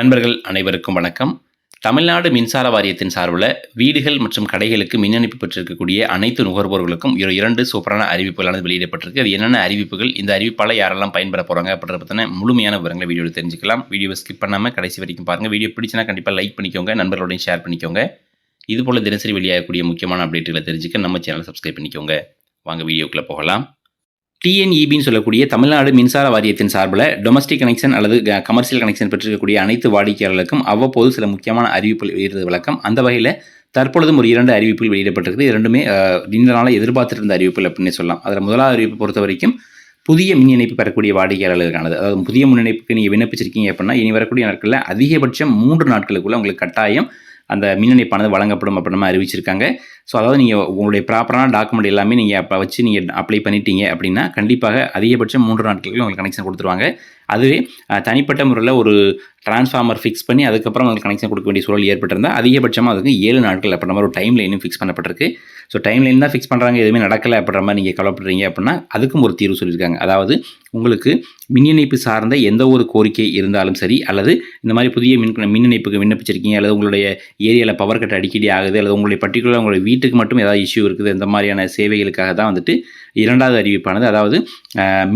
நண்பர்கள் அனைவருக்கும் வணக்கம். தமிழ்நாடு மின்சார வாரியத்தின் சார்பில் வீடுகள் மற்றும் கடைகளுக்கு மின் இணைப்பு பெற்றிருக்கக்கூடிய அனைத்து நுகர்வோர்களுக்கும் இரு இரண்டு சூப்பரான அறிவிப்புகளானது வெளியிடப்பட்டிருக்கு. அது என்னென்ன அறிவிப்புகள்? இந்த அறிவிப்பால் யாரெல்லாம் பயன்பெற போகிறாங்க அப்படின்றத பற்றின முழுமையான விவரங்களை வீடியோவில் தெரிஞ்சுக்கலாம். வீடியோவை ஸ்கிப் பண்ணாமல் கடைசி வரைக்கும் பாருங்கள் வீடியோ பிடிச்சினா கண்டிப்பாக லைக் பண்ணிக்கோங்க நண்பர்களோடையும் ஷேர் பண்ணிக்கோங்க. இதுபோல் தினசரி வெளியாகக்கூடிய முக்கியமான அப்டேட்டுகளை தெரிஞ்சுக்க நம்ம சேனலை சப்ஸ்கிரைப் பண்ணிக்கோங்க. வாங்க வீடியோக்குள்ளே போகலாம். டிஎன்இபின்னு சொல்லக்கூடிய தமிழ்நாடு மின்சார வாரியத்தின் சார்பில் டொமஸ்டிக் கனெக்ஷன் அல்லது கமர்ஷியல் கனெக்ஷன் பெற்றிருக்கக்கூடிய அனைத்து வாடிக்கையாளர்களுக்கும் அவ்வப்போது சில முக்கியமான அறிவிப்புகள் வெளியிடுறது வழக்கம். அந்த வகையில் தற்பொழுதும் ஒரு இரண்டு அறிவிப்புகள் வெளியிடப்பட்டிருக்கு இரண்டுமே அஹ், நீண்ட நாளாக இருந்த அறிவிப்புகள் அப்படின்னு சொல்லலாம். அதில் முதலாவது அறிவிப்பு பொறுத்த வரைக்கும் புதிய மின் இணைப்பு பெறக்கூடிய வாடிக்கையாளர்களுக்கானது. அதாவது புதிய மின் இணைப்புக்கு நீங்கள் விண்ணப்பிச்சிருக்கீங்க அப்படின்னா இனி வரக்கூடிய நாட்களில் அதிகபட்சம் மூன்று நாட்களுக்குள்ள உங்களுக்கு கட்டாயம் அந்த மின் இணைப்பானது வழங்கப்படும் அப்படின்னு அறிவிச்சிருக்காங்க. ஸோ அதாவது நீங்கள் உங்களுடைய ப்ராப்பரான டாக்குமெண்ட் எல்லாமே நீங்கள் அப்போ வச்சு நீங்கள் அப்ளை பண்ணிட்டீங்க அப்படின்னா கண்டிப்பாக அதிகபட்சம் மூன்று நாட்களுக்கு உங்களுக்கு கனெக்ஷன் கொடுத்துருவாங்க. அதுவே தனிப்பட்ட முறையில் ஒரு டிரான்ஸ்ஃபார்மர் ஃபிக்ஸ் பண்ணி அதுக்கப்புறம் அவங்களுக்கு கனெக்ஷன் கொடுக்க வேண்டிய சூழல் ஏற்பட்டிருந்தால் அதிகபட்சமாக அதுக்கு ஏழு நாட்கள் அப்படின்ற மாதிரி ஒரு டைம் லைனும் ஃபிக்ஸ் பண்ணப்பட்டிருக்கு. ஸோ டைம் லைன் தான் ஃபிக்ஸ் பண்ணுறாங்க எதுவுமே நடக்கலை அப்படின்ற மாதிரி நீங்கள் கவலைப்படுறீங்க அப்படின்னா அதுக்கும் ஒரு தீர்வு சொல்லியிருக்காங்க. அதாவது உங்களுக்கு மின் இணைப்பு சார்ந்த எந்த ஒரு கோரிக்கை இருந்தாலும் சரி அல்லது இந்த மாதிரி புதிய மின் மின் இணைப்புக்கு விண்ணப்பிச்சிருக்கீங்க அல்லது உங்களுடைய ஏரியாவில் பவர் கட் அடிக்கடி ஆகுது அல்லது உங்களுடைய பர்டிகுலர் உங்களுடைய வீட்டுக்கு மட்டும் ஏதாவது இஷ்யூ இருக்குது இந்த மாதிரியான சேவைகளுக்காக தான் வந்துட்டு இரண்டாவது அறிவிப்பானது அதாவது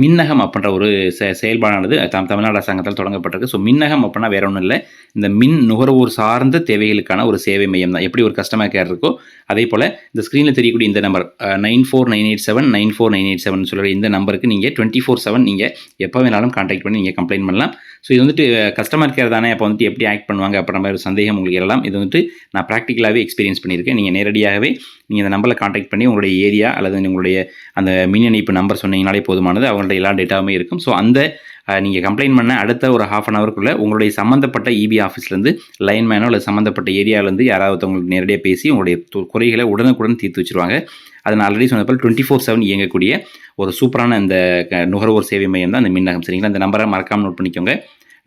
மின்னகம் அப்படின்ற ஒரு செ செயல்பாடானது தம் தமிழ்நாடு அரசாங்கத்தால் தொடங்கப்பட்டிருக்கு. ஸோ மின்னகம் அப்படின்னா வேற ஒன்றும் இல்லை. இந்த மின் நுகர்வோர் சார்ந்த தேவைகளுக்கான ஒரு சேவை மையம் தான். எப்படி ஒரு கஸ்டமர் கேர் இருக்கோ அதே போல் இந்த ஸ்க்ரீனில் தெரியக்கூடிய இந்த number nine four nine eight seven nine four nine eight seven சொல்கிற இந்த நம்பருக்கு நீங்கள் டுவெண்ட்டி ஃபோர் செவன் நீங்கள் எப்போ வேணாலும் கான்டாக்ட் பண்ணி நீங்கள் கம்ப்ளைண்ட் பண்ணலாம். ஸோ இது வந்துட்டு கஸ்டமர் கேர் தானே அப்போ வந்துட்டு எப்படி ஆக்ட் பண்ணுவாங்க அப்படின்ற மாதிரி ஒரு சந்தேகம் உங்களுக்கு எல்லாம் இது வந்துட்டு நான் ப்ராக்டிக்கலாகவே எக்ஸ்பீரியன்ஸ் பண்ணியிருக்கேன். நீங்கள் நேரடியாகவே நீங்கள் இந்த நம்பரில் கான்டாக்ட் பண்ணி உங்களுடைய ஏரியா அல்லது உங்களுடைய அந்த அந்த மின் இணைப்பு நம்பர் சொன்னீங்கனாலே போதுமானது. அவங்கள்ட்ட எல்லா டேட்டாவுமே இருக்கும். ஸோ அந்த நீங்கள் கம்ப்ளைண்ட் பண்ண அடுத்த ஒரு ஹாஃப் அன் ஹவருக்குள்ளே உங்களுடைய சம்மந்தப்பட்ட இபி ஆஃபீஸ்லேருந்து லைன்மேனோ இல்லை சம்மந்தப்பட்ட ஏரியாவிலேருந்து யாராவது உங்களுக்கு நேரடியாக பேசி உங்களுடைய து- குறைகளை உடனுக்குடன் தீர்த்து வச்சுருவாங்க. அது நான் ஆல்ரெடி சொன்னப்போ டுவெண்ட்டி ஃபோர் செவன் இயங்கக்கூடிய ஒரு சூப்பரான அந்த க- நுகர்வோர் சேவை மையம் தான் அந்த மின்னகம். சரிங்களா? அந்த நம்பரை மறக்காமல் நோட் பண்ணிக்கோங்க.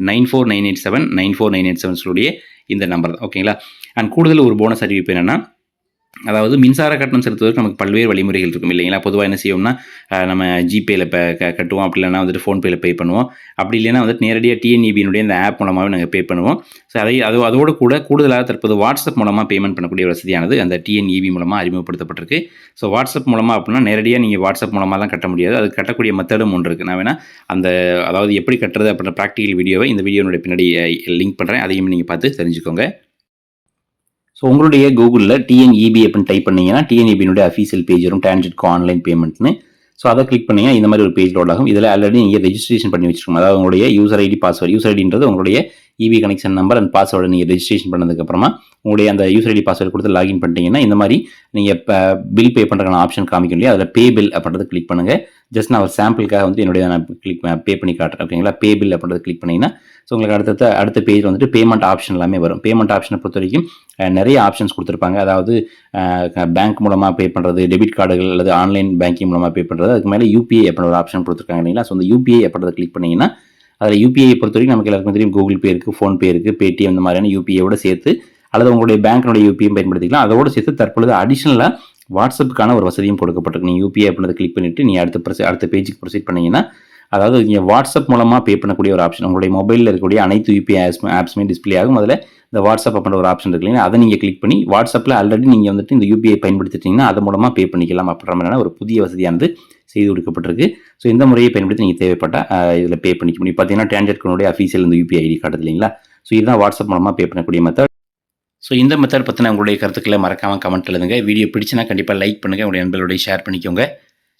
Nine four nine eight seven nine four nine eight seven சொல்லுடைய இந்த நம்பர் தான். ஓகேங்களா? அண்ட் கூடுதல் ஒரு போனஸ் அறிவிப்பு என்னென்னா அதாவது மின்சார கட்டணம் செலுத்துவதற்கு நமக்கு பல்வேறு வழிமுறைகள் இருக்கும் இல்லைங்களா? பொதுவாக என்ன செய்வோம்னா நம்ம ஜிபேயில் இப்போ க கட்டுவோம். அப்படி இல்லைன்னா வந்துட்டு ஃபோன்பேயில் பே பண்ணுவோம். அப்படி இல்லைன்னா வந்துட்டு நேரடியாக டிஎன்இபியினுடைய இந்த ஆப் மூலமாகவே நாங்கள் பே பண்ணுவோம். ஸோ அதை அது அதோடு கூட கூடுதலாக தற்போது வாட்ஸ்அப் மூலமாக பேமெண்ட் பண்ணக்கூடிய வசதியானது அந்த டிஎன்இபி மூலமாக அறிமுகப்படுத்தப்பட்டிருக்கு. ஸோ வாட்ஸ்அப் மூலமாக அப்படின்னா நேரடியாக நீங்கள் வாட்ஸ்அப் மூலமாக தான் கட்ட முடியாது. அது கட்டக்கூடிய மெத்தடும் ஒன்று இருக்குது நான் வேணால் அந்த அதாவது எப்படி கட்டுறது அப்படின்ற ப்ராக்டிக்கல் வீடியோவை இந்த வீடியோனுடைய பின்னாடி லிங்க் பண்ணுறேன் அதையும் நீங்கள் பார்த்து தெரிஞ்சுக்கோங்க. ஸோ உங்களுடைய கூகுளில் டிஎன்இபி அப்படின்னு டைப் பண்ணீங்கன்னா டிஎன்இபியினுடைய அஃபீஷியல் பேஜ் வரும். டிரான்ஜிட்கோ ஆன்லைன் பேமெண்ட்னு ஸோ அதை கிளிக் பண்ணீங்கன்னா இந்த மாதிரி ஒரு பேஜ் லோட் ஆகும். இதில் ஆல்ரெடி நீங்கள் ரெஜிஸ்ட்ரேஷன் பண்ணி வச்சிருக்கோம் அதாவது உங்களுடைய யூசர் ஐடி பாஸ்வேர்டு யூசர் ஐடின்றது உங்களுடைய EB connection number and password நீங்கள் ரெஜிஸ்ட்ரேஷன் பண்ணதுக்கப்புறமா உங்களுடைய அந்த யூசர் ஐடி பாஸ்வேர்டு கொடுத்து லாகின் பண்ணிட்டீங்கன்னா இந்த மாதிரி நீங்கள் இப்போ பில் பே பண்ணுறதுக்கான ஆப்ஷன் காமிக்கும் இல்லையா? அதில் பே பில் அப்படின்றது கிளிக் பண்ணுங்கள் ஜஸ்ட் நான் ஒரு சாம்பிளுக்காக வந்து என்னுடைய நான் கிளிக் பே பண்ணி காட்டுறேன் ஓகேங்களா? பே பில் அப்படின்றது கிளிக் பண்ணிங்கன்னா ஸோ உங்களுக்கு அடுத்த அடுத்த பேஜ் வந்துட்டு பேமெண்ட் ஆப்ஷன் எல்லாமே வரும். பேமெண்ட் ஆப்ஷனை பொறுத்த வரைக்கும் நிறைய ஆப்ஷன்ஸ் கொடுத்துருப்பாங்க. அதாவது பேங்க் மூலமாக பே பண்ணுறது டெபிட் கார்டுகள் அல்லது ஆன்லைன் பேங்கிங் மூலமாக பே பண்ணுறது அதுக்கு மேலே யூபிஐ அப்படின்னு ஒரு ஆப்ஷன் கொடுத்துருக்காங்க இல்லைங்களா? ஸோ அந்த யூபிஐ அப்படின்றத கிளிக் பண்ணிங்கன்னா அதில் யூபிஐ பொறுத்த வரைக்கும் நமக்கு எல்லாருக்கும் தெரியும். கூகுள் பே இருக்குது ஃபோன்பே இருக்குது பேடிஎம் இந்த மாதிரியான யூபிஐயோட சேர்த்து அல்லது உங்களுடைய பேங்க்கினுடைய யூபிஐ பயன்படுத்திக்கலாம். அதோடு சேர்த்து தற்பொழுது அடிஷனலாக வாட்ஸ்அப்புக்கான ஒரு வசதியும் கொடுக்கப்பட்டிருக்கு. நீங்கள் யூபிஐ அப்படின்றத கிளிக் பண்ணிவிட்டு நீ அடுத்த ப்ரொசீ அடுத்த பேஜுக்கு ப்ரொசீட் பண்ணீங்கன்னா அதாவது நீங்கள் வாட்ஸ்அப் மூலமாக பே பண்ணக்கூடிய ஒரு ஆப்ஷன் உங்களுடைய மொபைலில் இருக்கக்கூடிய அனைத்து யூபிஐ ஆப்ஸ் ஆப்ஸுமே டிஸ்ப்ளே ஆகும். அதில் இந்த வாட்ஸ்அப் அப்படின்ற ஒரு ஆப்ஷன் இருக்கு இல்லையா அதை நீங்கள் கிளிக் பண்ணி வாட்ஸ்அப்பில் ஆல்ரெடி நீங்கள் வந்துட்டு இந்த யூபிஐ பயன்படுத்திட்டீங்கன்னா அது மூலமாக பே பண்ணிக்கலாம் அப்படின்ற மாதிரியான ஒரு புதிய வசதியானது செய்து கொடுக்கப்பட்டிருக்கு. ஸோ இந்த முறையை பயன்படுத்தி நீங்கள் தேவைப்பட்டால் இதில் பே பண்ணிக்க முடியும். பார்த்தீங்கன்னா டேஞ்சர்கனுடைய அஃபீஷியல் இந்த யூபிஐ ஐடி கார்டு இல்லைங்களா? ஸோ இதுதான் வாட்ஸ்அப் மூலமாக பே பண்ணக்கூடிய மெத்தட் ஸோ இந்த மெத்தட் பற்றின உங்களுடைய கருத்துக்களை மறக்காமல் கமெண்ட் எழுதுங்க. வீடியோ பிடிச்சினா கண்டிப்பாக லைக் பண்ணுங்கள் உங்களுடைய நண்பர்களுடைய ஷேர் பண்ணிக்கோங்க.